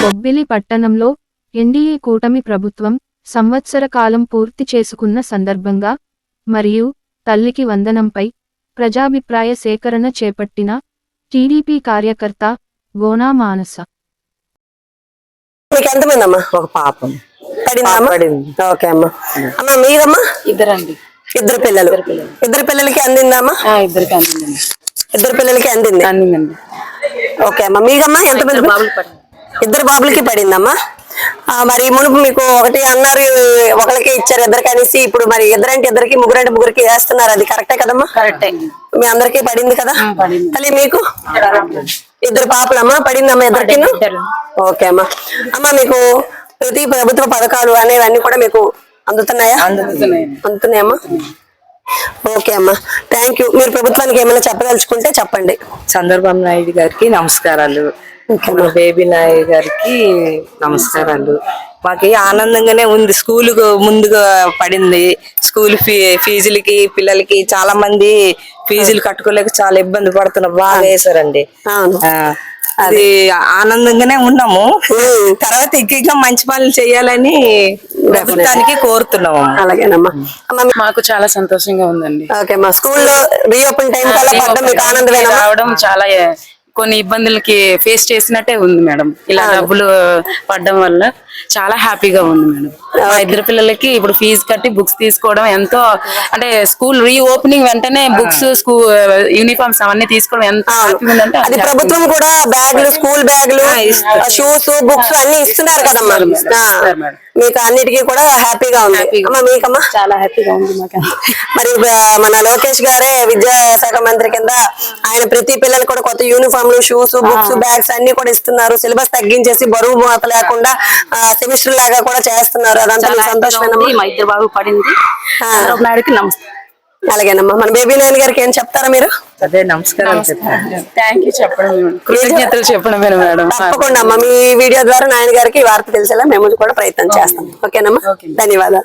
బొబ్బిలి పట్టణంలో ఎన్డీఏ కూటమి ప్రభుత్వం సంవత్సర కాలం పూర్తి చేసుకున్న సందర్భంగా మరియు తల్లికి వందనంపై ప్రజాభిప్రాయ సేకరణ చేపట్టిన టీడీపీ కార్యకర్త గోనా మానస. మీకు ఎంతమంది అమ్మా ఒక పాపం. పడిందమ్మా పడింది. ఓకే అమ్మా. అమ్మా మీరమ్మా? ఇద్దరండి. ఇద్దరు పిల్లలు. ఇద్దరు పిల్లలకి అందిందమ్మా ఆ, ఇద్దరికి అందిందండి. ఇద్దరు పిల్లలకి అందింది. అందిందండి. ఓకే అమ్మా మీకమ్మా ఎంతమంది బాబులు పడింది. ఇద్దరు బాబులకి పడిందమ్మా. ఆ, మరి మునుపు మీకు ఒకటి అన్నారు ఒకరికి ఇచ్చారు ఇద్దరికి అనేసి ఇప్పుడు మరి ఇద్దరంటే ఇద్దరికి ముగ్గురంటే ముగ్గురికి వేస్తున్నారు. అది కరెక్టే కదమ్మా? కరెక్టే. మీ అందరికి పడింది కదా. తల్లి మీకు? ఇద్దరు పాపలమ్మా పడిందమ్మా ఇద్దరికి ఇద్దరు. ఓకే అమ్మా. అమ్మా మీకు ప్రతి ప్రభుత్వ పథకాలు అనేవన్నీ కూడా మీకు అందుతున్నాయా? అందుతున్నాయి. అందుతున్నాయమ్మా ఓకే అమ్మా. థ్యాంక్ యూ మీరు ప్రభుత్వానికి ఏమైనా చెప్పదలుచుకుంటే చెప్పండి. చంద్రబాబు నాయుడు గారికి నమస్కారాలు. మన బేబీ నాయుడు గారికి నమస్కారాలు. మాకు ఆనందంగానే ఉంది. స్కూల్ ముందుగా పడింది. స్కూల్ ఫీ ఫీజులకి పిల్లలకి చాలా మంది ఫీజులు కట్టుకోలేక చాలా ఇబ్బంది పడుతున్నారు బాగా ఆ, అది ఆనందంగానే ఉన్నాము. తర్వాత ఇంకా ఇంకా మంచి పనులు చేయాలని ప్రభుత్వానికి కోరుతున్నాము. అలాగేనమ్మా. అమ్మా మీ- మాకు చాలా సంతోషంగా ఉందండి. ఓకే అమ్మా స్కూల్లో రీఓపెన్ టైం రావడం చాలా కొన్ని ఇబ్బందులకి ఫేస్ చేసినట్టే ఉంది మేడం. ఇలా డబ్బులు పడడం వల్ల. చాలా హ్యాపీగా ఉంది మేడం. మా ఇద్దరు పిల్లలకి ఇప్పుడు ఫీజు కట్టి బుక్స్ తీసుకోవడం ఎంతో అంటే స్కూల్ రీ ఓపెనింగ్ వెంటనే బుక్స్ స్కూల్ యూనిఫామ్స్ అవన్నీ తీసుకోవడం ఎంత అది ప్రభుత్వం కూడా బ్యాగులు స్కూల్ బ్యాగులు షూస్ బుక్స్ అన్ని ఇస్తున్నారు కదమ్మా. ఆ, మేడం. మీకు అన్నిటికీ కూడా హ్యాపీగా ఉంది. అమ్మా మీకమ్మా? చాలా హ్యాపీగా ఉంది మరి మన లోకేష్ గారే విద్యాశాఖ మంత్రి కింద ఆయన ప్రతి పిల్లలు కూడా కొత్త యూనిఫామ్లు షూస్ బుక్స్ బ్యాగ్స్ అన్ని కూడా ఇస్తున్నారు. సిలబస్ తగ్గించేసి బరువు మోత లేకుండా సెమిస్టర్ లాగా కూడా చేస్తున్నారు. అదంతా మీకు సంతోషమేనమ్మా మా ఇద్దరు బాబు పడింది. చంద్రబాబు నాయుడుకి నమస్తే అలాగేనమ్మా. మన బేబీ నాయన్ గారికి ఏం చెప్తారా మీరు? అదే నమస్కారం థ్యాంక్ యూ చెప్పడం కృతజ్ఞతలు చెప్పడమే మేడం. తప్పకుండా అమ్మా. మీ వీడియో ద్వారా నాయన గారికి వార్త తెలిసేలా మేము కూడా ప్రయత్నం చేస్తాం. ఓకేనమ్మా? ధన్యవాదాలు.